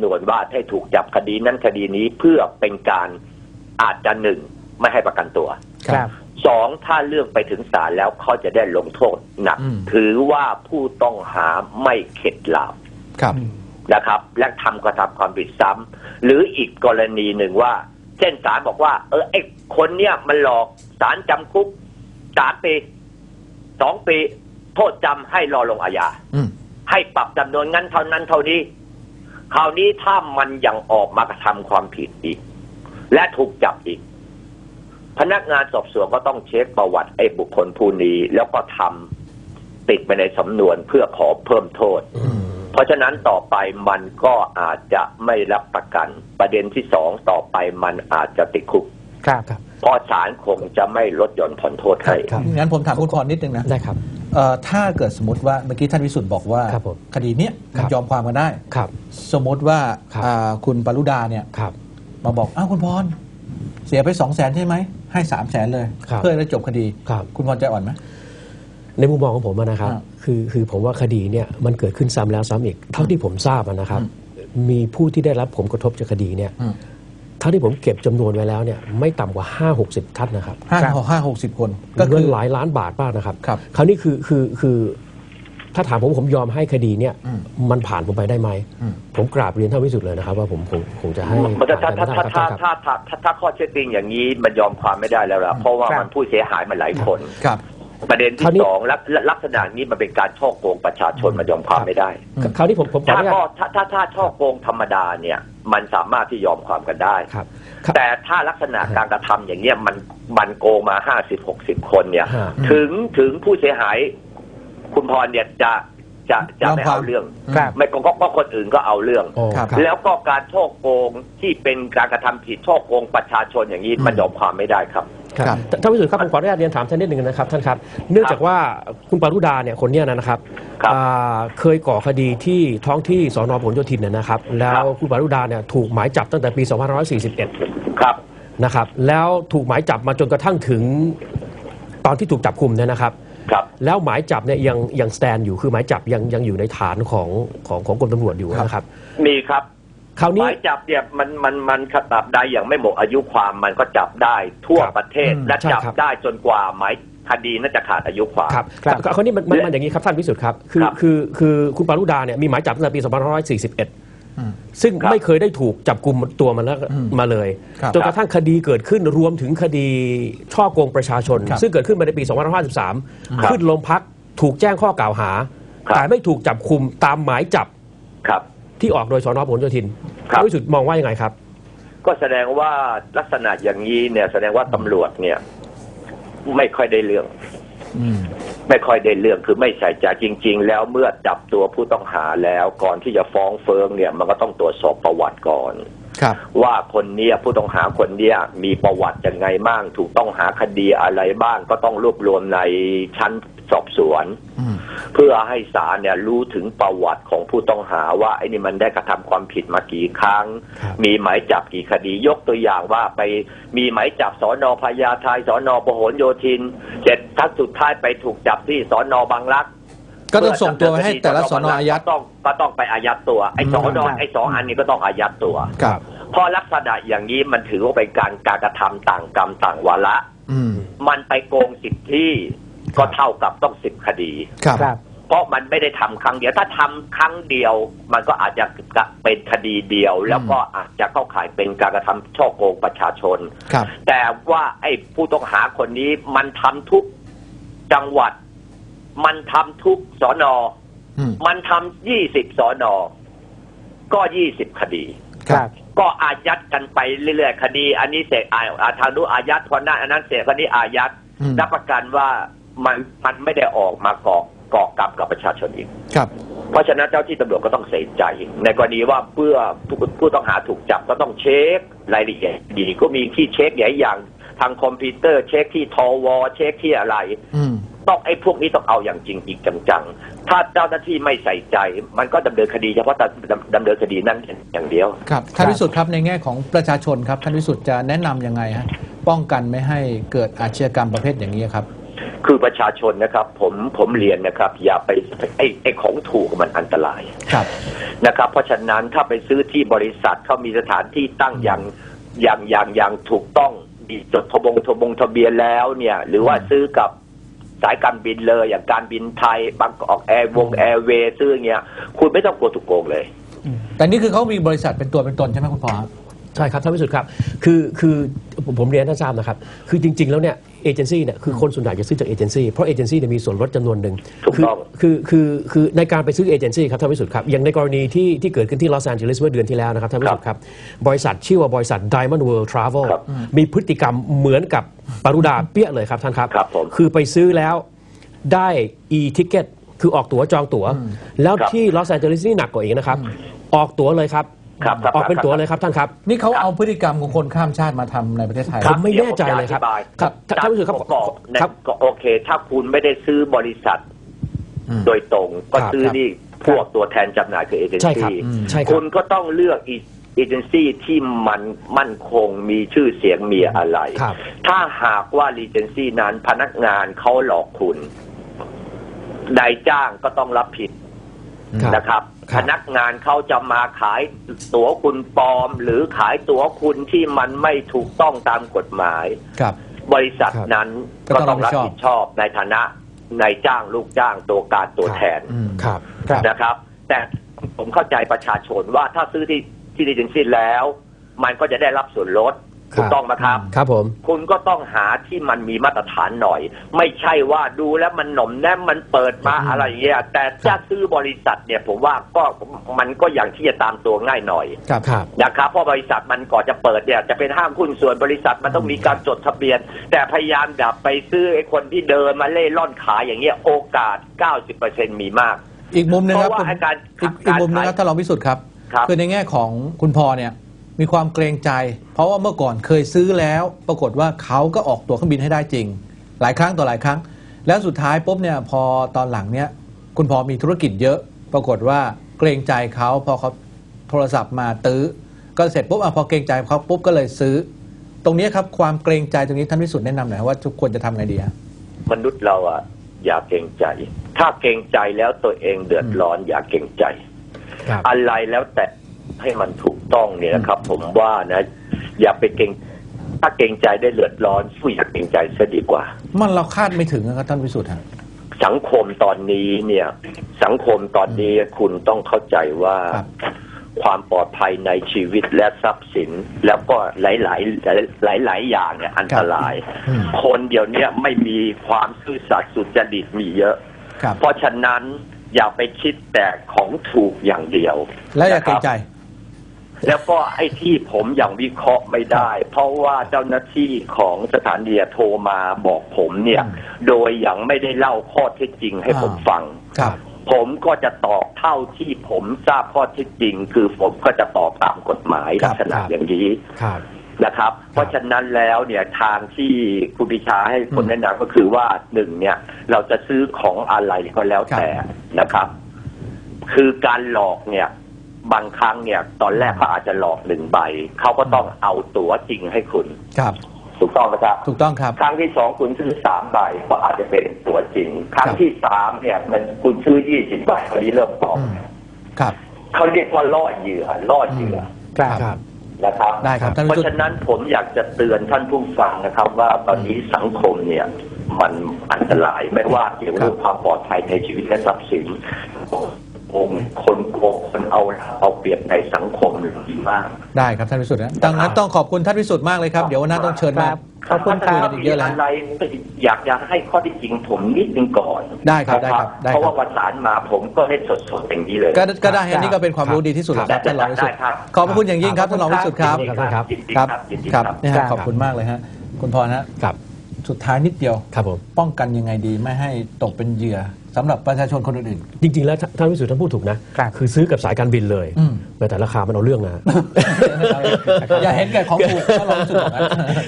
ำนวนว่าให้ถูกจับคดีนั้นคดีนี้เพื่อเป็นการอาจจะหนึ่งไม่ให้ประกันตัวครับสองถ้าเรื่องไปถึงศาลแล้วเขาจะได้ลงโทษหนักอืมถือว่าผู้ต้องหาไม่เข็ดหลาบครับนะครับ และทำกระทำความผิดซ้ำหรืออีกกรณีหนึ่งว่า เช่นศาลบอกว่า เออไอ้คนเนี้ยมันหลอกศาลจำคุกสามปีสองปี โทษจำให้รอลงอาญาอืมให้ปรับจำนวนงั้นเท่านั้นเท่านี้ คราวนี้ถ้ามันยังออกมากระทำความผิดอีก และถูกจับอีก พนักงานสอบสวนก็ต้องเช็คประวัติไอ้บุคคลผู้นี้ แล้วก็ทำติดไปในสำนวนเพื่อขอเพิ่มโทษ เพราะฉะนั้นต่อไปมันก็อาจจะไม่รับประกัน ประเด็นที่สองต่อไปมันอาจจะติดคุกครับเพราะศาลคงจะไม่ลดหย่อนผ่อนโทษให้ครับงั้นผมถามคุณพรนิดนึงนะได้ครับ เอ่อถ้าเกิดสมมติว่าเมื่อกี้ท่านวิสุทธ์บอกว่าครับผมคดีเนี้ยมันครับ ยอมความกันได้ ครับ สมมติว่าครับ อ่าคุณปรุดาเนี่ยครับ มาบอกอ้าวคุณพรเสียไปสองแสนใช่ไหมให้สามแสนเลย ครับเพื่อจะจบคดีครับคุณพรใจอ่อนไหม ในมุมมองของผมอะนะครับอ่าคือคือผมว่าคดีเนี่ยมันเกิดขึ้นซ้ำแล้วซ้ำอีก เท่าที่ผมทราบอะนะครับ มีผู้ที่ได้รับผลกระทบจากคดีเนี่ยอืม เท่าที่ผมเก็บจำนวนไว้แล้วเนี่ยไม่ต่ำกว่า 5 6 0ท่านนะครับห้าห้าหกสิบคน ก็เงิคืนอหลายล้านบาทมากนะครับ ครับ คราวนี้คือคือคือถ้าถามผมผมยอมให้คดีเนี่ยอืมมันผ่านผมไปได้ไหม อืม ผมกราบเรียนท่านวิสุทธ์เลยนะครับ ว่าผมผมคงจะให้มันจะถ้าผ่ถ้านไปถ้าได้ถ้าครับ ถ้าถ้าถ้าถ้าข้อเท็จจริงอย่างนี้มันยอมความไม่ได้แล้วล่ะเพราะว่าครับ มันผู้เสียหายมันหลายคน ครับ ประเด็นคราวที่นี้ สองลักลักษณะนี้มันเป็นการช่อโกงประชาชนมันยอมความไม่ได้อืมคราวนี้ผมผมขออถ้านุญาก็ตถ้าถ้าถ้าช่อโกงธรรมดาเนี่ย มันสามารถที่ยอมความกันได้ ครับครับ แต่ถ้าลักษณะการกระทำอย่างเนี้ยมันมันโกงมาห้าสิบหกสิบคนเนี่ย ฮะ ถึงถึงผู้เสียหาย คุณพรเนี่ยจะจะจะไม่ยอมความเอาเรื่อง ครับ ไม่ก็ก็ก็คนอื่นก็เอาเรื่องอ๋อครับครับ แล้วก็การช่อโกงที่เป็นการกระทำผิดช่อโกงประชาชนอย่างนี้อืมมันยอมความไม่ได้ครับ ครับครับท่านวิสุทธ์ครับผมขออนุญาตเรียนถามท่านนิดหนึ่งนะครับท่านครับ เนื่องจากว่าคุณปารุดาเนี่ยคนเนี้ยนะครับครับอ่าเคยก่อคดีที่ท้องที่สอนอผลโยธินเนยนะครับ แล้วคุณปารุดาเนี่ยถูกหมายจับตั้งแต่ปี 2541 ครับ นะครับ แล้วถูกหมายจับมาจนกระทั่งถึงตอนที่ถูกจับคุมเนี่ยนะครับ ครับ แล้วหมายจับเนี่ยยังยังสแตนอยู่คือหมายจับยังยังอยู่ในฐานของของของกรมตำรวจอยู่นะครับ มีครับ คราวหนี้ มายจับเนี่ยมันมันมันขตับใดอย่างไม่หมดอายุความมันก็จับได้ทั่วครับประเทศ อืมและใช่จับครับ ได้จนกว่าหมายคดีน่าจะขาดอายุความ ครับครับคราวนี้มันมันมันอย่างนี้ครับท่านวิสุทธ์ครับคือครับคือคือคุณปารุดาเนี่ยมีหมายจับตั้งแต่ปี2541 อืม ซึ่งครับ ไม่เคยได้ถูกจับกลุ่มตัวมันแล้วอืมมาเลยครับ จนกระทั่งคดีเกิดขึ้นรวมถึงคดีช่อโกงประชาชน ครับ ซึ่งเกิดขึ้นมาในปีครับ2553 ขึ้นโรงพักถูกแจ้งข้อกล่าวหา ครับ แต่ไม่ถูกจับคุมตามหมายจับ ครับ ที่ออกโดยสนพหลโยธินครับท่านวิสุทธ์มองว่ายังไงครับ ก็แสดงว่าลักษณะอย่างนี้เนี่ย แสดงว่าตำรวจเนี่ย ไม่ค่อยได้เรื่อง อืม ไม่ค่อยได้เรื่องคือไม่ใส่ใจจริง ๆ แล้วเมื่อจับตัวผู้ต้องหาแล้วก่อนที่จะฟ้องเฟิงเนี่ย มันก็ต้องตรวจสอบประวัติก่อน ครับ ว่าคนเนี้ยผู้ต้องหาคนเนี้ยมีประวัติยังไงบ้าง ถูกต้องหาคดีอะไรบ้าง ก็ต้องรวบรวมในชั้นสอบสวน อืม เพื่อให้ศาลเนี่ยรู้ถึงประวัติของผู้ต้องหาว่าไอ้นี่มันได้กระทำความผิดมากี่ครั้งครับมีหมายจับกี่คดียกตัวอย่างว่าไปมีหมายจับสอนอพญาไทสอนอพหลโยธินเสร็จทัดสุดท้ายไปถูกจับที่สอนอบางรักก็ต้องส่งตัวไปให้แต่ละสอนออายัดก็ต้องก็ต้องไปอายัดตัวไอ้สอนอครับไอ้สองอันนี้ก็ต้องอายัดตัวครับเพราะลักษณะอย่างนี้มันถือว่าเป็นการการกระทำต่างกรรมต่างวาระอืมมันไปโกงสิบที่ครั ก็บเท่ากับต้องสิบคดี ครับ ครับ เพราะมันไม่ได้ทำครั้งเดียว ถ้าทำครั้งเดียว มันก็อาจจะเป็นคดีเดียว แล้วก็อาจจะเข้าข่ายเป็นการกระทำช่อโกงประชาชน ครับ แต่ว่าไอ้ผู้ต้องหาคนนี้มันทำทุกจังหวัด มันทำทุกสอนอ อืม มันทำยี่สิบสอนอ ก็ยี่สิบคดีครับก็อายัดกันไปเรื่อยๆ คดี อันนี้เสกอาอ่าทางนู้นอายัดพอนั้นอันนั้นเสกคนนี้อายัดอืม รับประกันว่า มันมันไม่ได้ออกมาก่อก่อกรรมกับประชาชนอีก ครับ เพราะฉะนั้นเจ้าที่ตำรวจก็ต้องใส่ใจ ในกรณีว่าเพื่อผู้ผู้ต้องหาถูกจับก็ต้องเช็ครายละเอียดดีก็มีที่เช็คหลายอย่างทางคอมพิวเตอร์เช็คที่ทวเช็คที่อะไรอืมต้องไอ้พวกนี้ต้องเอาอย่างจริงจริงจังๆ ถ้าเจ้าหน้าที่ไม่ใส่ใจ มันก็ดำเนินคดีเฉพาะแต่ดำดำเนินคดีนั้นอย่างเดียว ครับท่านวิสุทธ์ครับในแง่ของประชาชนครับท่านวิสุทธ์จะแนะนำยังไงฮะป้องกันไม่ให้เกิดอาชญากรรมประเภทอย่างนี้ครับ คือประชาชนนะครับ ผมผมเรียนนะครับ อย่าไปไอ้ไอ้ของถูกมันอันตรายครับนะครับ เพราะฉะนั้นถ้าไปซื้อที่บริษัทเขามีสถานที่ตั้งอย่างอย่างอย่างอย่างถูกต้องมีจดทะบงทะบงทะเบียนแล้วเนี่ย หรือว่าซื้อกับสายการบินเลย อย่างการบินไทยบางกอกแอร์วงแอร์เวย์ซื้ออย่างเงี้ยคุณไม่ต้องกลัวถูกโกงเลย แต่นี่คือเขามีบริษัทเป็นตัวเป็นตนใช่ไหมคุณพอใช่ครับท่านพิสุทธิ์ครับคือคือผมผมเรียนให้ท่านทราบนะครับ คือจริง ๆ แล้วเนี่ย เอเจนซี่เนี่ยคือคนส่วนใหญ่จะซื้อจากเอเจนซี่เพราะเอเจนซี่เนี่ยมีส่วนลดจำนวนหนึ่งถูกคือต้องคือคือคือในการไปซื้อเอเจนซี่ครับท่านพิสุทธิ์ครับอย่างในกรณีที่ที่เกิดขึ้นที่ลอสแอนเจลิสเมื่อเดือนที่แล้วนะครับท่านพิสุทธิ์ครับบริษัทชื่อว่าบริษัท Diamond World Travel ครับมีพฤติกรรมเหมือนกับปารุดาเปี้ยเลยครับท่านครับครับผมคือไปซื้อแล้วได้ e-ticket คือออกตั๋วจองตั๋ว แล้วครับที่ลอสแอนเจลิสนี่หนักกว่าอีกนะครับ ออกตั๋วเลยครับ ครับครับออกเป็นครับตั๋วเลยครับท่านครับ นี่เขาเอาพฤติกรรมของคนข้ามชาติมาทำในประเทศไทย ผมไม่แน่ใจเลยครับดี๋วผมจะอธิายครับท่านท่านผู้ชมครับประกอบนะครับก็โอเค ถ้าคุณไม่ได้ซื้อบริษัทอืมโดยตรงก็ครับซื้อครับนี่พวกตัวแทนจำหน่ายคือเอเจนใช่ครับซี่อืมใช่ครัคุบณก็ต้องเลือกเอเจนซี่ที่มันมั่นคงมีชื่อเสียงมีอะไรครับถ้าหากว่ารีเจนซี่นั้นพนักงานเขาหลอกคุณนายจ้างก็ต้องรับผิดครับนะครับครับ พนักงานเขาจะมาขายตั๋วคุณปลอม หรือขายตั๋วคุณที่มันไม่ถูกต้องตามกฎหมายครับ บริษัทนั้นก็ก็ต้ต้อองงรัรับบผิผิดดชชออบบในฐานะนายจ้างลูกจ้างตัวการตัวแทนอืมครับครับนะครับ แต่ผมเข้าใจประชาชนว่าถ้าซื้อที่ที่ดิจิทัลแล้ว มันก็จะได้รับส่วนลดครับ ถูกต้องไหมครับ ครับผม คุณก็ต้องหาที่มันมีมาตรฐานหน่อย ไม่ใช่ว่าดูแล้วมันหน่มแนมมันเปิดมาอืมอะไรอย่างเงี้ยแต่ถ้าซื้อบริษัทเนี่ยผมว่าก็มันก็อย่างที่จะตามตัวง่ายหน่อยครับครับนะครับเพราะบริษัทมันก่อนจะเปิดเนี่ยจะเป็นห้างหุ้นส่วนบริษัทมันต้องมีการจดทะเบียน แต่พยายามดับไปซื้อไอ้คนที่เดินมาเล่ร่อนขายอย่างเงี้ยโอกาส 90%มีมาก อีกมุมหนึงครับเพราะว่าคุณไอ้การอีกอีกมุมหนึงครับการขายท่านรองพิสุทธิ์ครับครับคือในแง่ของคุณพอเนี่ย มีความเกรงใจ เพราะว่าเมื่อก่อนเคยซื้อแล้ว ปรากฏว่าเขาก็ออกตั๋วเครื่องบินให้ได้จริง หลายครั้งต่อหลายครั้ง แล้วสุดท้ายปุ๊บเนี่ยพอตอนหลังเนี่ยคุณพอมีธุรกิจเยอะ ปรากฏว่าเกรงใจเขาพอเขาโทรศัพท์มาตื้อ ก็เสร็จปุ๊บอะพอเกรงใจเขาปุ๊บก็เลยซื้อ ตรงนี้ครับความเกรงใจตรงนี้ท่านพิสุทธิ์แนะนำหน่อยว่าทุกควรจะทำไงดีฮะมนุษย์เราอะอย่าเกรงใจ ถ้าเกรงใจแล้วตัวเองเดือดร้อนอย่าเกรงใจครับอะไรแล้วแต่ ให้มันถูกต้องเนี่ยนะครับ ผมว่านะ อย่าไปเกรงถ้าเกรงใจได้เดือดร้อนสู้อย่าเกรงใจซะดีกว่า มันเราคาดไม่ถึงนะครับท่านพิสุทธิ์ฮะสังคมตอนนี้เนี่ย สังคมตอนนี้คุณต้องเข้าใจว่าครับความปลอดภัยในชีวิตและทรัพย์สิน แล้วก็หลายๆหลายๆหลายๆอย่างเนี่ยอันตรายอืมคนเดียวเนี้ไม่มีความซื่อสัตย์สุจริตมีเยอะครับเพราะฉะนั้นอย่าไปคิดแต่ของถูกอย่างเดียว และอย่าเกรงใจ แล้วก็ไอ้ที่ผมยังวิเคราะห์ไม่ได้ เพราะว่าเจ้าหน้าที่ของสถานีโทรมาบอกผมเนี่ยอืมโดยยังไม่ได้เล่าข้อเท็จจริงให้อ่าผมฟังครับผมก็จะตอบเท่าที่ผมทราบข้อเท็จจริง คือผมก็จะตอบตามกฎหมายครัลับกษณะครับอย่างนี้ครับนะครับ เพราะฉะนั้นแล้วเนี่ยทางที่คุณปิชาให้คนอืมแนะนำก็คือว่าหนึ่งเนี่ย เราจะซื้อของอะไรก็แล้วแต่นะครับ คือการหลอกเนี่ย บางครั้งเนี่ย ตอนแรกเขาอาจจะหลอกหนึ่งใบ เขาก็ต้องเอาตั๋วจริงให้คุณ ครับ ถูกต้องไหมครับ ถูกต้องครับ ครั้งที่สองคุณซื้อสามใบก็อาจจะเป็นตั๋วจริง ครั้งครับที่สามเนี่ย มันคุณซื้อยี่สิบใบคราวนี้เริ่มปลอมอืมครับเขาเรียกว่าล่อเหยื่อล่อเหยื่อครับครับนะครับได้ครับท่านเพวิสุทราะธิ์ฉะนั้นผมอยากจะเตือนท่านผู้ฟังนะครับ ว่าตอนนี้สังคมเนี่ย มันอันตรายไม่ว่าเกี่ยวกับเรื่องความปลอดภัยในชีวิตและทรัพย์สิน องค์คนโกงคนเอาเอาเปรียบในสังคมมีมาก ได้ครับท่านวิสุทธิ์นะดังนั้นต้องขอบคุณท่านวิสุทธิ์มากเลยครับ เดี๋ยววันหน้าต้องเชิญมาครับขอบคุณคุยกันอีกเยอะแล้วอะไรอยากจะให้ข้อที่จริงผมนิดนึงก่อน ได้ครับได้ครับนะได้ครับเพราะว่าประสานมาผมก็เล่นสดๆอย่างนี้เลย ก็ก็ได้อันนี้ก็เป็นความรู้ดีที่สุดแล้วครับได้ท่านรองวิสุทธิ์ได้ครับขอบพระคุณอย่างยิ่งครับท่านรองวิสุทธิ์ครับยินดีครับยินดีคครัรับบยินดีคครัรับบเนี่ยฮะครับขอบคุณมากเลยฮะคุณพรฮะครับ สุดท้ายนิดเดียวครับผมป้องกันยังไงดีไม่ให้ตกเป็นเหยื่อสำหรับประชาชนคนอื่น จริง ๆ แล้วท่านท่านวิสุทธิ์ท่านพูดถูกนะ ครับคือซื้อกับสายการบินเลยอืม แต่ราคามันเอาเรื่องนะ ๆ อย่าเห็นแก่ของถูกท่านรองวิสุทธิ์บอกนะ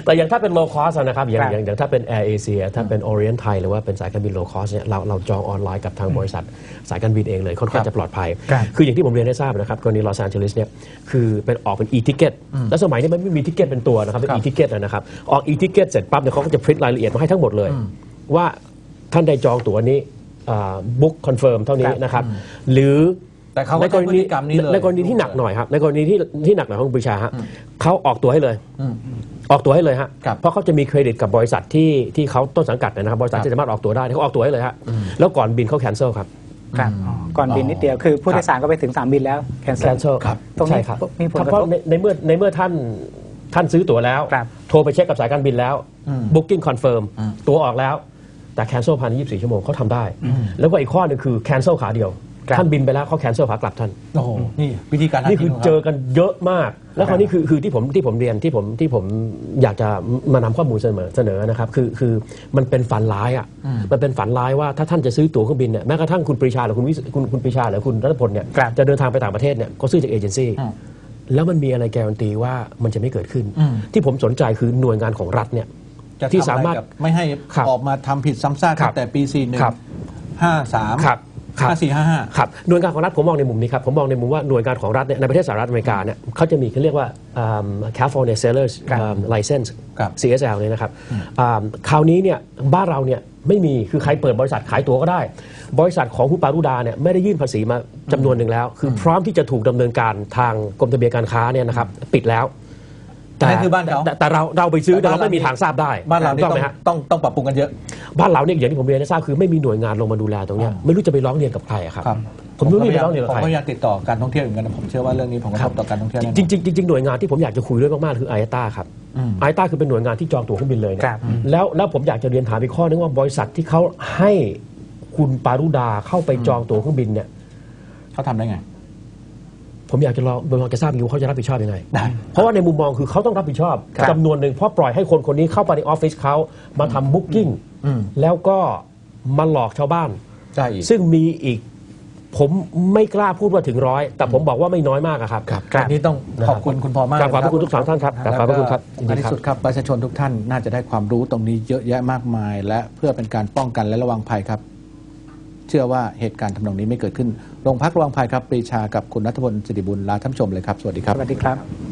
แต่อย่างถ้าเป็น low cost อะนะครับ อย่างครับ อย่างอย่างถ้าเป็น Air Asia ถ้าเป็น Orient Thai หรือว่าเป็นสายการบิน low cost เนี่ยเราเราจองออนไลน์กับทางบริษัทสายการบินเองเลยค่อนข้างจะปลอดภัย ครับคืออย่างที่ผมเรียนให้ทราบนะครับกรณีลอสแอนเจลิสเนี่ยคือเป็นออกเป็น e-ticket แล้วสมัยนี้มันไม่มีทิเก็ตเป็นตัวนะครับเป็นครับ e-ticket อะนะครับ ออก e-ticket เสร็จปั๊บเนี่ยเขาก็จะพริ้นรายละเอียดมาให้ทั้งหมดเลยอืมว่าท่านได้จองตั๋วนี้ บุ๊กคอนเฟิร์มเท่านี้ครับนะครับ หรือแต่เขาก็ในกรใช้พฤณีติกรรมนี้เลยในกรณีที่หนักหน่อยครับในกรณีที่ที่หนักหน่อยของคุณปรีชาฮะเขาออกตัวให้เลยอืมออกตัวให้เลยฮะครับเพราะเขาจะมีเครดิตกับบริษัทที่ที่เขาต้นสังกัดนะครับบริษัทครับที่สามารถออกตัวได้เขาออกตัวให้เลยฮะแล้วก่อนบินเขาแคนเซิลครับครับอ๋อก่อนบินนิดเดียวคือผู้โดยสารก็ไปถึงสนามบินแล้วแคนเซิแคลนเซิลครับตรงนี้ใช่ครับมีผลกระทบเพราะในในเมื่อในเมื่อท่านท่านซื้อตั๋วแล้วครับโทรไปเช็คกับสายการบินแล้วอืม Booking Confirm อืมตั๋วออกแล้ว แต่แคนเซิลภายใน24 ชั่วโมงเขาทำได้ แล้วก็อีกข้อหนึงคือแคนเซิลขาเดียว ครับ ท่านบินไปแล้วเขาแคนเซิลขากลับท่าน โอ้โหนี่วิธีการหานี่คือกิขงเจราอกันเยอะมาก แล้วคราวนี้คือคือที่ผมที่ผมเรียนที่ผมที่ผมอยากจะมานำข้อมูลเสนอเสนอนะครับคือคือมันเป็นฝันร้ายอะอืมมันเป็นฝันร้ายว่าถ้าท่านจะซื้อตั๋วเครื่องบินเนี่ยแม้กระทั่งคุณปรีชาหรือคุณวิศคุณคุณปรีชาหรือคุณรัตพลเนี่ยครับ จะเดินทางไปต่างประเทศเนี่ยก็ซื้อจากเอเจนซี่อืมแล้วมันมีอะไรการันตีว่ามันจะไม่เกิดขึ้นอืมที่ผมสนใจคือหน่วยงานของรัฐเนี่ย จะที่ทำอะไรสามารถกับไม่ให้ครับออกมาทำผิดซ้ำซากครัตั้บงแต่ปี41ครับ53ครับครับ5455ครับหน่วยงานของรัฐผมมองในมุมนี้ครับ ผมมองในมุมว่าหน่วยงานของรัฐเนี่ยในประเทศสหรัฐอเมริกาเนี่ยเขาจะมีเขาเรียกว่าอ่า California Sellers ครับอ่า License ครับ CSL เนี่ยนะครับอ่าคราวนี้เนี่ยบ้านเราเนี่ยไม่มีคือใครเปิดบริษัทขายตั๋วก็ได้ บริษัทของคุณปารุดาเนี่ยไม่ได้ยื่นภาษีมาจำนวนหนึ่งแล้ว คือพร้อมที่จะถูกดำเนินการทางกรมทะเบียนการค้าเนี่ยนะครับปิดแล้ว นั่นคือบ้านเขาแต่แต่เราเราไปซื้อแต่เราแต่บ้านไม่มีทางทราบได้บ้านเรานี่ถูกต้ต้อองงไหมฮะต้องต้องปรับปรุงกันเยอะ บ้านเราเนี่ยอย่างที่ผมเรียนให้ทราบคือไม่มีหน่วยงานลงมาดูแลตรงเนี้ยอ่าไม่รู้จะไปร้องเรียนกับใครอะครับครับผมรู้ไม่ไปร้องเรียนกับผมใครก็พยายามติดต่อการท่องเที่ยวเหมือนกันนะผมเชื่อว่าเรื่องนี้ผมกระทบต่อการท่องเที่ยวแน่นอนจริงๆจริงๆหน่วยงานที่ผมอยากจะคุยด้วยมากๆคือไอต้าครับอืมไอต้าคือเป็นหน่วยงานที่จองตั๋วเครื่องบินเลยนะครับอืมแล้วแล้วผมอยากจะเรียนถามอีกข้อนึงว่าบริษัทที่เขาให้คุณปารุดาเข้าไปจองตั๋วเครื่องบินเนี่ยเขาทำได้ไง ผมอยากจะลองลองจะทราบอยู่ว่าเขาจะรับผิดชอบยังไงได้เพราะว่าในมุมมองคือเขาต้องรับผิดชอบครับจำนวนหนึ่งเพราะปล่อยให้คนคนนี้เข้าไปในออฟฟิศเขามาทำบุ๊กิ้งอืมแล้วก็มาหลอกชาวบ้านได้อีกซึ่งมีอีก ผมไม่กล้าพูดว่าถึงร้อย แต่ผมบอกว่าไม่น้อยมากอะครับ ครับครับวันนี้ต้องนะครับขอบคุณคุณพอมากครับขอบพระเลยคุณทุกสามท่านครับครับขอบพระคุณครับยินดีอันครับ ที่สุดครับประชาชนทุกท่านน่าจะได้ความรู้ตรงนี้เยอะแยะมากมาย และเพื่อเป็นการป้องกันและระวังภัยครับ เชื่อว่าเหตุการณ์ทำนองนี้ไม่เกิดขึ้นโรงพักระวังภัยครับปรีชากับคุณนัทพลสิริบุญลาท่านชมเลยครับ สวัสดีครับ สวัสดีครับ